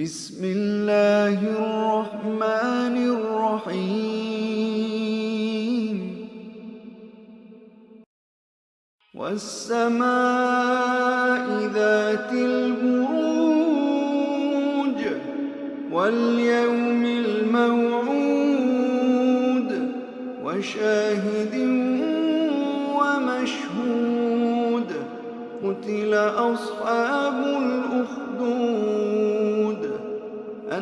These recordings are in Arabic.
بسم الله الرحمن الرحيم. والسماء ذات البروج واليوم الموعود وشاهد ومشهود. قتل أصحاب الأخدود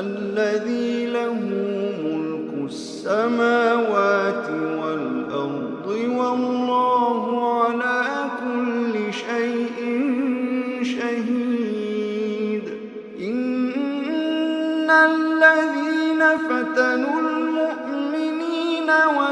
الذي له ملك السماوات والأرض والله على كل شيء شهيد. إن الذين فتنوا المؤمنين والمؤمنات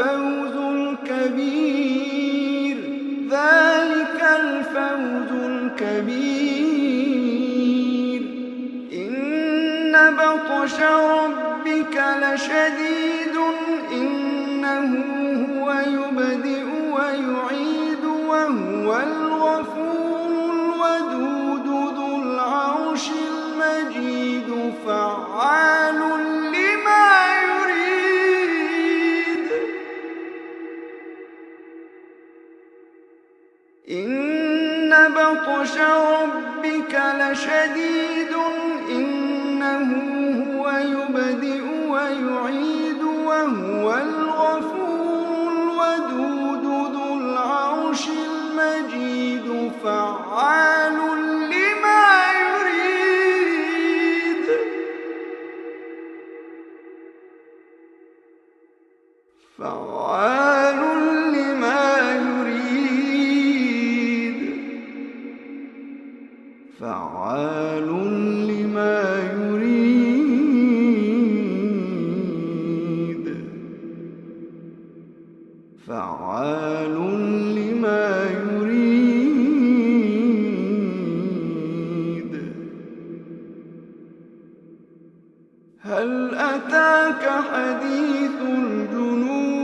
الفوز الكبير. ذلك الفوز الكبير. إن بطش ربك لشديد بطش ربك لشديد إنه هو يبدئ ويعيد وهو الغفور فعال لما يريد. فعال لما يريد. هل أتاك حديث الجنود؟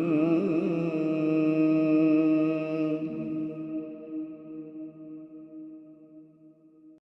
ああ。